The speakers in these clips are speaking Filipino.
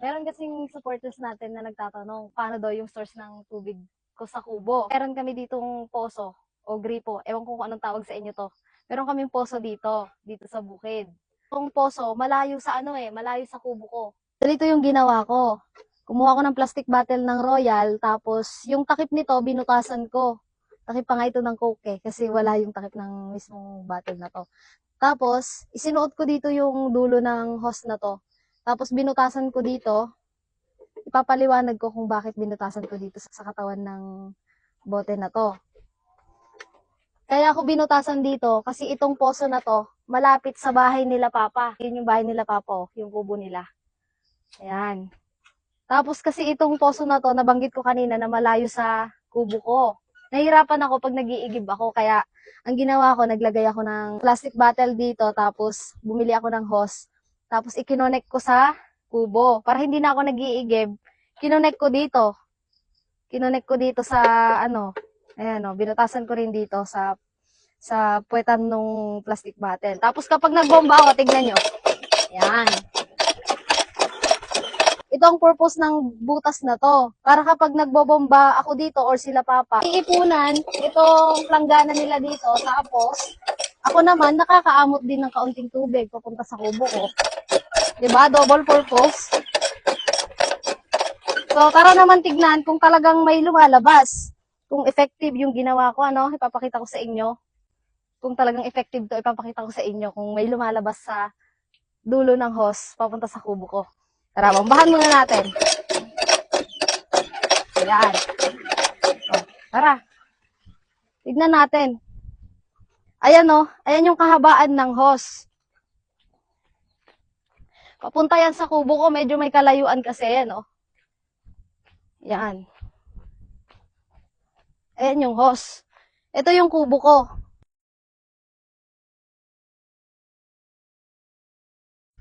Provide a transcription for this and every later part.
Meron kasing supporters natin na nagtatanong paano daw yung source ng tubig ko sa kubo. Meron kami ditong poso o gripo. Ewan ko kung anong tawag sa inyo to. Meron kaming poso dito, dito sa bukid. Itong poso, malayo sa ano eh, malayo sa kubo ko. Dito yung ginawa ko. Kumuha ko ng plastic bottle ng Royal, tapos yung takip nito, binutasan ko. Takip pa nga ito ng Coke eh, kasi wala yung takip ng mismong bottle na to. Tapos, isinuot ko dito yung dulo ng hose na to. Tapos, binutasan ko dito. Ipapaliwanag ko kung bakit binutasan ko dito sa katawan ng bote na to. Kaya ako binutasan dito kasi itong poso na to, malapit sa bahay nila Papa. Yun yung bahay nila Papa, oh, yung kubo nila. Ayan. Tapos kasi itong poso na to, nabanggit ko kanina na malayo sa kubo ko. Nahirapan ako pag nag-iigib ako, kaya ang ginawa ko, naglagay ako ng plastic bottle dito, tapos bumili ako ng hose, tapos ikinonek ko sa kubo. Para hindi na ako nag-iigib, kinonek ko dito. Kinonek ko dito sa, ano, ayan o, binutasan ko rin dito sa sa puwetan ng plastic bottle. Tapos kapag nagbomba ako, tignan nyo. Ayan. Ito ang purpose ng butas na to. Para kapag nagbobomba ako dito or sila papa, iipunan itong planggana nila dito. Tapos, ako naman, nakakaamot din ng kaunting tubig papunta sa kubo ko. Diba? Double purpose. So, tara naman tignan kung talagang may lumalabas. Kung effective yung ginawa ko, ano, ipapakita ko sa inyo. Kung talagang effective to, ipapakita ko sa inyo kung may lumalabas sa dulo ng hose papunta sa kubo ko. Tara, bombahan muna natin. Ayan. O, tara. Tignan natin. Ayan o. Ayan yung kahabaan ng hose. Papunta yan sa kubo ko. Medyo may kalayuan kasi yan o. Yan. Ayan yung hose. Ito yung kubo ko.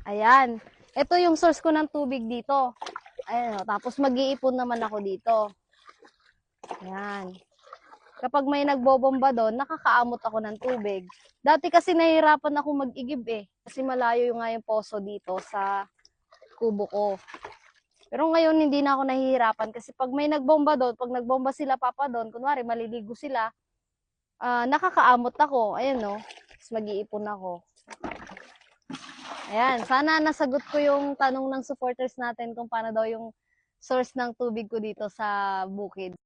Ayan. Ito yung source ko ng tubig dito. Ayan o. Tapos mag-iipon naman ako dito. Ayan. Kapag may nagbobomba doon, nakakaamot ako ng tubig. Dati kasi nahihirapan ako mag-igib eh. Kasi malayo yung nga yung poso dito sa kubo ko. Pero ngayon hindi na ako nahihirapan kasi pag may nagbomba doon, pag nagbomba sila papa doon, kunwari maliligo sila, ah, nakakaamot ako. Ayan no. Tapos mag-iipon ako. Ayan, sana nasagot ko yung tanong ng supporters natin kung paano daw yung source ng tubig ko dito sa bukid.